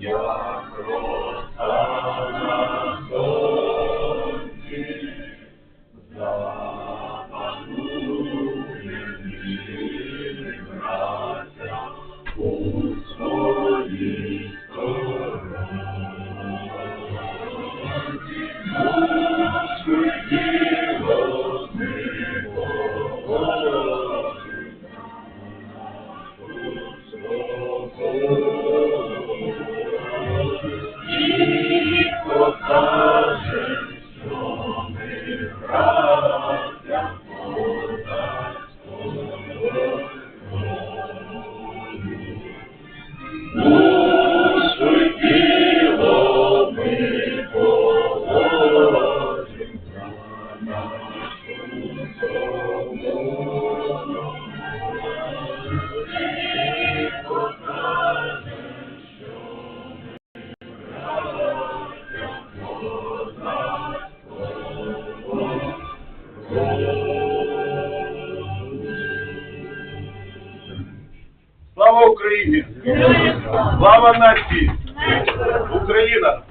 Слава Слава нації! Україна!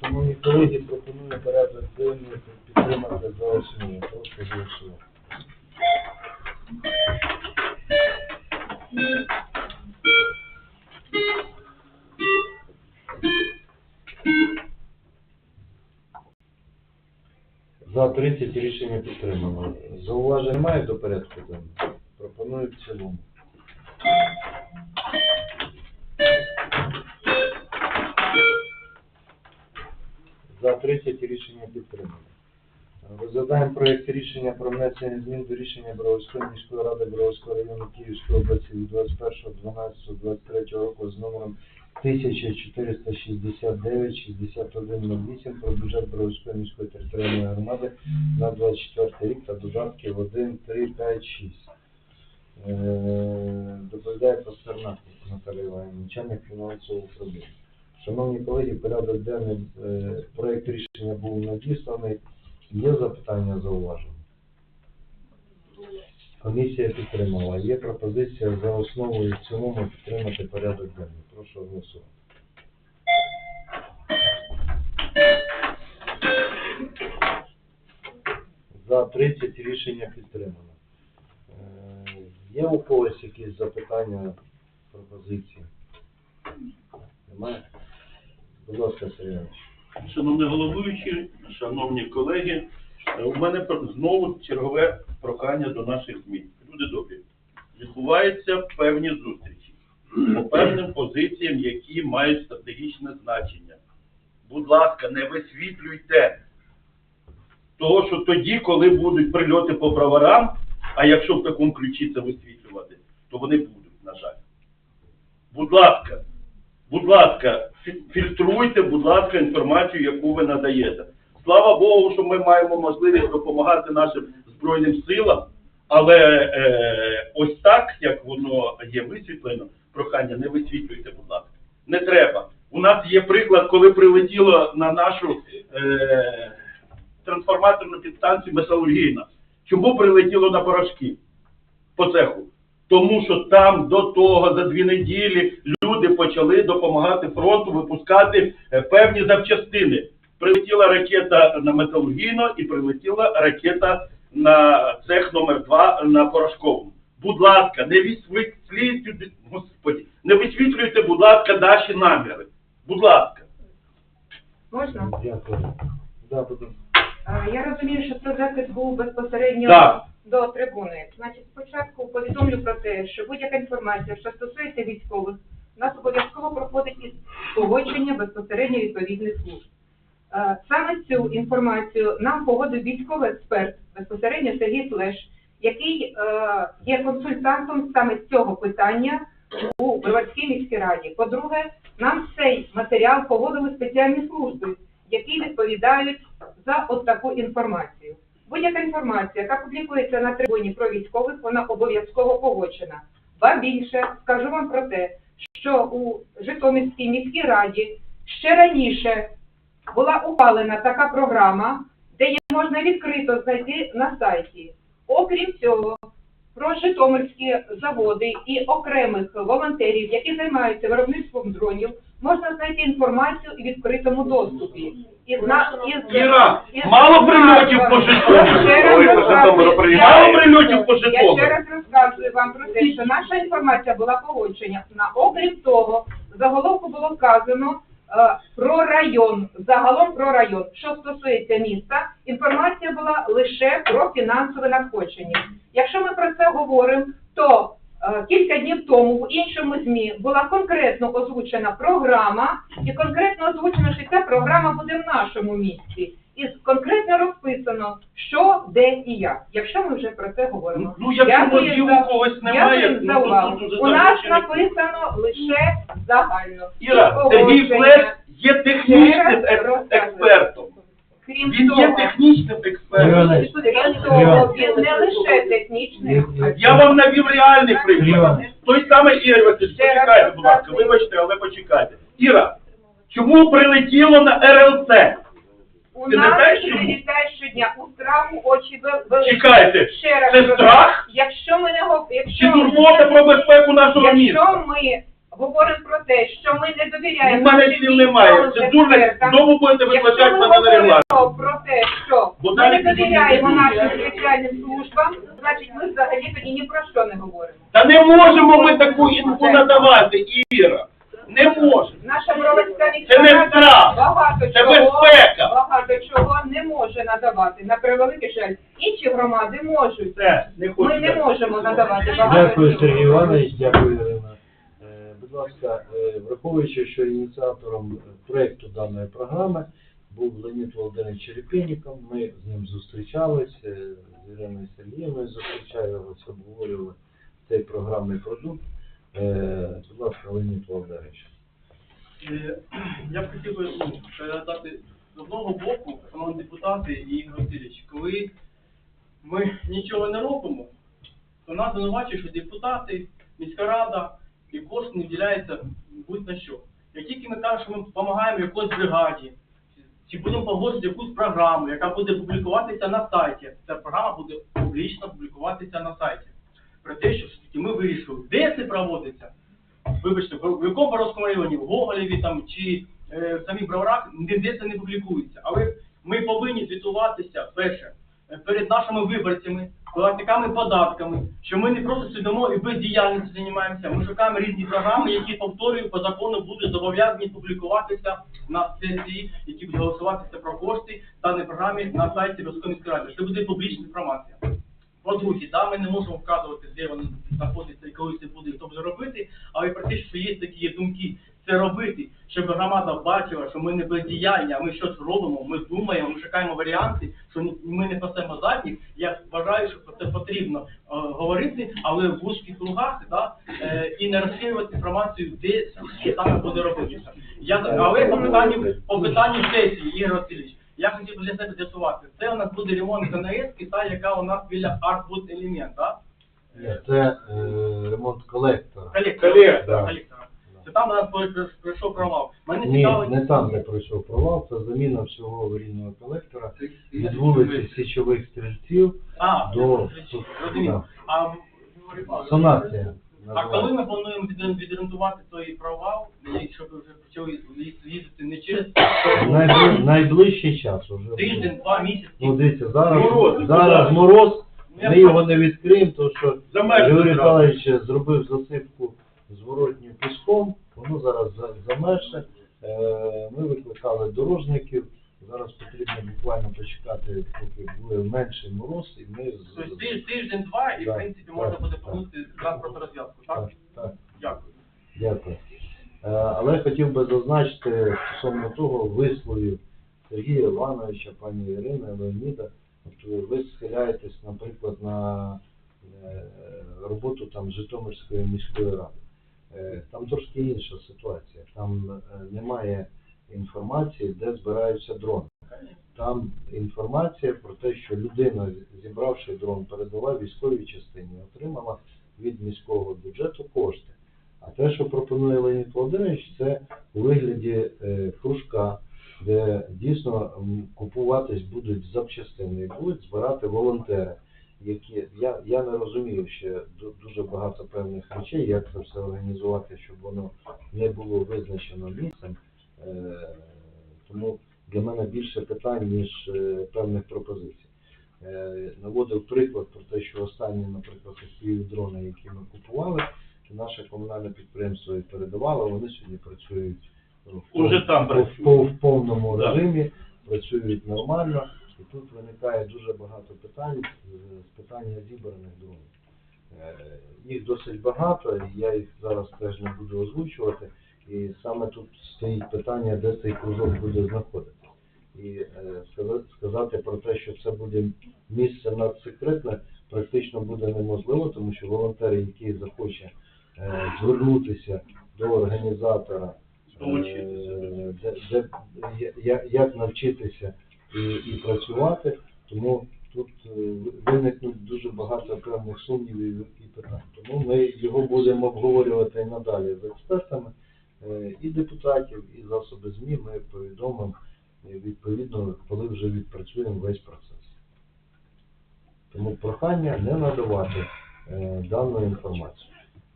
Шановні колеги, пропоную порядок денний підтримати за основу. Прошу голосувати. За 30 рішення підтримано. Зауважень немає до порядку денного? Пропоную в цілому. За 30 рішення підтримано. Розглядаємо проєкт рішення про внесення змін до рішення Броварської міської ради Броварського району Київської області від 21.12.23 року з номером 1469-6108 про бюджет Броварської міської територіальної громади на 24 рік та додатки в 1, 3, 5, 6. Е, Доповідає Пастернак Наталія Іванівна, начальник фінансового управління. Шановні колеги, порядок денний е, проект рішення був надісланий. Є запитання, зауваження? Комісія підтримала. Є пропозиція за основу і в цілому підтримати порядок денний. Прошу голосувати. За 30 рішення підтримано. Є у когось якісь запитання, пропозиції? Немає? Будь ласка, Сергій. Шановний головуючий, шановні колеги, у мене знову чергове прохання до наших ЗМІ. Люди добрі, відбуваються певні зустрічі по певним позиціям, які мають стратегічне значення. Будь ласка, не висвітлюйте того, що тоді, коли будуть прильоти по броварам, а якщо в такому ключі це висвітлювати, то вони будуть, на жаль. Будь ласка, будь ласка, фільтруйте, будь ласка, інформацію, яку ви надаєте. Слава Богу, що ми маємо можливість допомагати нашим Збройним силам, але е, ось так, як воно є висвітлено, прохання, не висвітлюйте, будь ласка. Не треба. У нас є приклад, коли прилетіло на нашу е, трансформаторну підстанцію металургійна. Чому прилетіло на порошки по цеху? Тому що там до того за дві неділі люди почали допомагати фронту випускати е, певні запчастини. Прилетіла ракета на металургійно і прилетіла ракета на цех номер 2 на порошковому. будь ласка, не висвітлюйте, господі, не висвітлюйте, будь ласка, наші наміри. Будь ласка. Можна? Дякую. Да, будь ласка. Я розумію, що це запит був безпосередньо Так. до трибуни. Значить, спочатку повідомлю про те, що будь-яка інформація, що стосується військових, у нас обов'язково проходить із погодження безпосередньо відповідних служб. Е, Саме цю інформацію нам погодив військовий експерт безпосередньо Сергій Флеш, який е, є консультантом саме з цього питання у Броварській міській раді. По-друге, нам цей матеріал погодили спеціальні служби, які відповідають за от таку інформацію. Будь-яка інформація, яка публікується на трибуні про військових, вона обов'язково погоджена. Ба більше скажу вам про те, що у Житомирській міській раді ще раніше була ухвалена така програма, де її можна відкрито знайти на сайті. Окрім цього, про Житомирські заводи і окремих волонтерів, які займаються виробництвом дронів, можна знайти інформацію у відкритому доступі. І зна... і з- Іра, і з- мало прильотів по Житомиру. Я ще раз Ой, по розказую. Прильотів. Мало прильотів по Я Житомиру. ще раз розказую вам про те, що наша інформація була погоджена. На окрім того, в заголовку було вказано е, про район, загалом про район. Що стосується міста, інформація була лише про фінансове надходження. Якщо ми про це говоримо, то кілька днів тому в іншому ЗМІ була конкретно озвучена програма, і конкретно озвучено, що ця програма буде в нашому місті. І конкретно розписано, що, де і як. Якщо ми вже про це говоримо. Ну, якщо Дякую за- у когось немає, ну, за увагу. У нас написано лише загально. Іра, Сергій. Флеш є технічним Ще раз ек- розказую. експертом. Крім Він того, є технічним експертом. Іване, крім того, він не лише технічний, Я вам навів реальний приклад. Той самий Ігор Васильович, почекайте, будь ласка, вибачте, але почекайте. Іра, чому прилетіло на РЛЦ? у Ти не нас знаєш, чому? прилітає щодня у страху очі вел- великі. Чекайте, Ще раз це кажу, страх? Якщо ми не гов- Чи якщо турбота про безпеку нашого міста? якщо ми говоримо про те, що ми не довіряємо У мене слів немає. Це дуже знову будете Якщо мене на регламент. про те, що Бо ми не довіряємо нашим спеціальним службам, значить ми взагалі тоді ні про що не говоримо. Та не можемо ми таку інфу надавати, Іра. Не можемо. Наша Броварська Це не страх. багато Це чого, безпека. багато чого не може надавати. На превеликий жаль, інші громади можуть. Все, не. Ми не можемо надавати багато Дякую, чого. Сергій Іванович, дякую, Ірина. Будь ласка, е, враховуючи, що ініціатором проекту даної програми був Леонід Володимирович Черепініков, ми з ним зустрічались, е, з Іриною Сергіївною зустрічалися, обговорювали цей програмний продукт. Е, Будь ласка, Леонід Володимирович. Я б хотів би ну, передати з одного боку, шановні депутати і Ігор Васильович, коли ми нічого не робимо, то нас звинувачують, що депутати, міська рада і кошти не вділяються будь-на що. Як тільки ми кажемо, що ми допомагаємо якоїсь бригаді, чи будемо погоджувати якусь програму, яка буде публікуватися на сайті, ця програма буде публічно публікуватися на сайті. Про те, що все-таки ми вирішили, де це проводиться, вибачте, в якому Боровському районі, в Гоголєві там чи е, в самих Броварах, ніде це не публікується. Але ми повинні звітуватися перше перед нашими виборцями, платниками податками, що ми не просто сидимо і бездіяльністю займаємося. Ми шукаємо різні програми, які повторюю по закону будуть зобов'язані публікуватися на сесії, які будуть голосуватися про кошти даної програми на сайті Роскоміської ради. Це буде публічна інформація. По-друге, да, ми не можемо вказувати, де вони знаходяться і коли це буде, і хто буде робити, але про те, що є такі думки, це робити, щоб громада бачила, що ми не бездіяльні, а ми щось робимо, ми думаємо, ми шукаємо варіанти, що ми не пасемо задніх. Я вважаю, що про це потрібно е, говорити, але в вузьких кругах, да, е, і не розширювати інформацію, де саме буде робитися. Я, але по питанню, по питанню сесії, Ігор Васильович, я хотів би для себе з'ясувати. Це у нас буде ремонт КНС, та яка у нас біля Артбуд елемент, так? Ні, Це е, ремонт колектора. Колектор. Колектор. Колектор. Це там у нас при- провал. Мене Ні, цікавить... не там, де пройшов провал, це заміна всього аварійного колектора від вулиці Січових Стрільців А, до... розумію. Так. А, Сонація. А коли ми плануємо від- відремонтувати той провал, і щоб вже почали їз- їздити не через Найбли- Найближчий час уже. тиждень, два місяці? Ну дивіться, зараз, Мороз, зараз мороз, я Ми його не відкриємо, тому що Замерзли Григорій зразу. Зробив засипку зворотню піском, воно зараз за- замерзше. Е, Ми викликали дорожників. Зараз потрібно буквально почекати, поки буде менший мороз, і ми з- Тобто тиж- тиждень-два, і в Так, принципі так, можна буде так. повернути транспортну розв'язку, так? так, так. Дякую. Дякую. Е, Але хотів би зазначити стосовно того висловів Сергія Івановича, пані Ірини, Леоніда. От ви схиляєтесь, наприклад, на е, роботу там Житомирської міської ради. Е, Там трошки інша ситуація. Там е, немає інформації, де збираються дрони. Там інформація про те, що людина, зібравши дрон, передала військовій частині, отримала від міського бюджету кошти. А те, що пропонує Леонід Володимирович, це у вигляді е, кружка, де дійсно купуватись будуть запчастини і будуть збирати волонтери, які я, я не розумію ще дуже багато певних речей, як це все організувати, щоб воно не було визначено місцем. Е, тому для мене більше питань, ніж е, певних пропозицій. Е, наводив приклад про те, що останні, наприклад, такі дрони, які ми купували, наше комунальне підприємство їх передавало, вони сьогодні працюють ну, в Уже там в- працюють. в, в повному Да. режимі, працюють нормально, і тут виникає дуже багато питань з- питання зібраних дронів. Їх досить багато, і я їх зараз теж не буду озвучувати. І саме тут стоїть питання, де цей кружок буде знаходитися. І е, сказати про те, що це буде місце надсекретне, практично буде неможливо, тому що волонтер, який захоче е, звернутися до організатора, е, де, де, як навчитися і, і працювати, тому тут виникнуть дуже багато певних сумнівів і питань. Тому ми його будемо обговорювати і надалі з експертами і депутатів, і засоби ЗМІ. Ми повідомимо е, відповідно, коли вже відпрацюємо весь процес. Тому прохання не надавати е, дану інформацію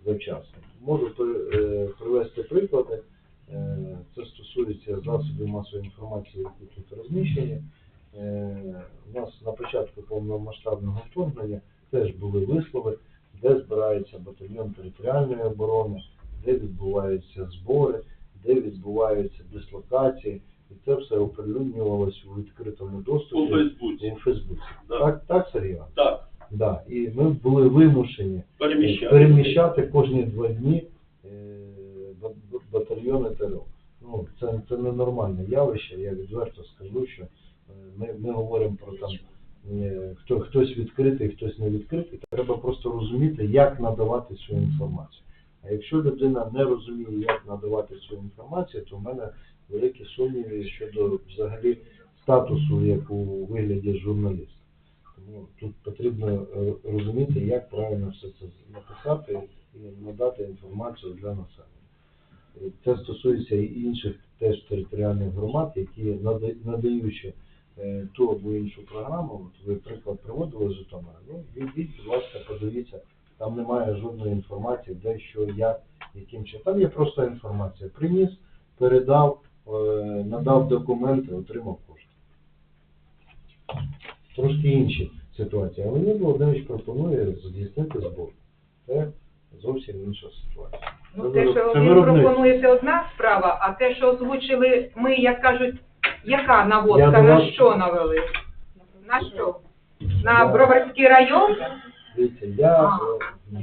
завчасно. Можу е, привести приклади. Е, Це стосується засобів масової інформації, які тут розміщені. Е, У нас на початку повномасштабного вторгнення теж були вислови, де збирається батальйон територіальної оборони, де відбуваються збори, де відбуваються дислокації, і це все оприлюднювалося у відкритому У Фейсбуці. у Фейсбуці. Да. Так, так, Сергій? Так, Да. І ми були вимушені переміщати. переміщати кожні два дні е, ба- ба- батальйони ТРО. Ну, це, це ненормальне явище, я відверто скажу, що е, ми, ми говоримо про там е, хто, хтось відкритий, хтось не відкритий. Треба просто розуміти, як надавати цю інформацію. А якщо людина не розуміє, як надавати цю інформацію, то в мене великі сумніви щодо взагалі статусу як у вигляді журналіста. Тому тут потрібно е, розуміти, як правильно все це написати і надати інформацію для населення. Це стосується і інших теж територіальних громад, які надаючи е, ту або іншу програму, от ви приклад приводили з Житомира, ну війдіть, будь ласка, подивіться, там немає жодної інформації, де що, як, яким чином. Там є просто інформація. Приніс, передав, е, надав документи, отримав кошти трошки інші ситуації. Але Леонід Володимирович пропонує здійснити збор. Це зовсім інша ситуація. Ну, Це те, що це він виробництво. пропонує, це одна справа, а те, що озвучили ми, як кажуть, яка наводка, до на що навели? На що? На Я- Броварський район? Дивіться, я, А.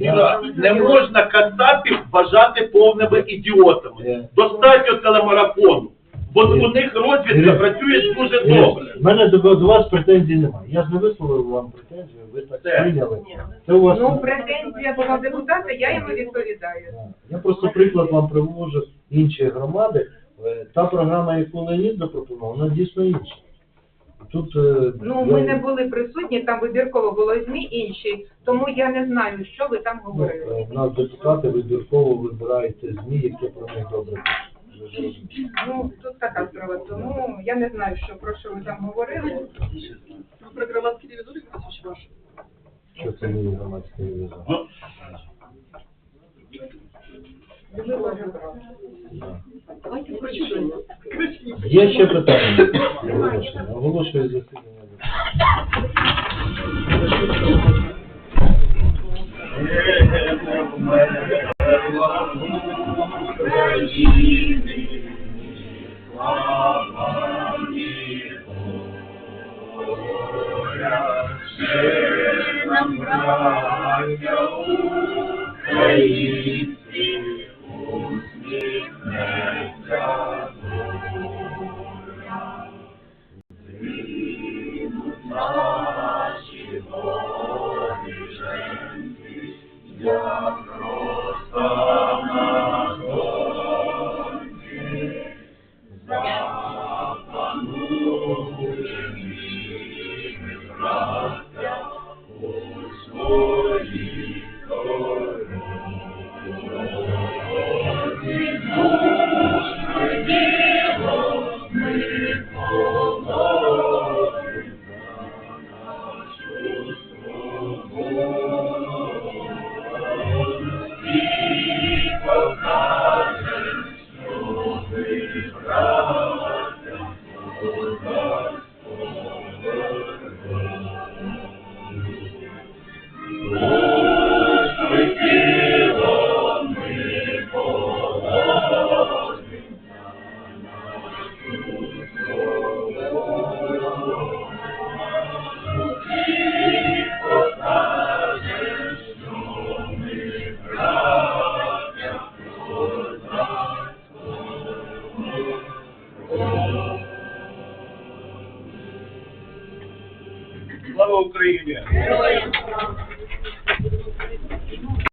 е, я не можна кацапів вважати повними ідіотами. Е. Достатньо телемарафону. Бо у них розвідка працює дуже добре. в мене до, до вас претензій немає. Я ж не висловив вам претензію, ви так Це. прийняли. Це у вас Ну, претензія була депутата, я йому відповідаю. Я просто приклад вам привожу інші громади. Е, Та програма, яку Леонід запропонував, вона дійсно інша. Тут е, Ну, я- ми не були присутні, там вибірково було ЗМІ інші, тому я не знаю, що ви там Ну, говорили. е, в нас депутати вибірково вибирають ЗМІ, які про них добре пишуть. Ви ж розумієте. Ну, тут така справа, тому я не знаю, що про що ви там говорили. Про громадські ревізори чи ваш? Що це не громадський ревізор. Ну, Давайте прочитаємо. Є ще питання? Оголошую. Оголошую засідання. не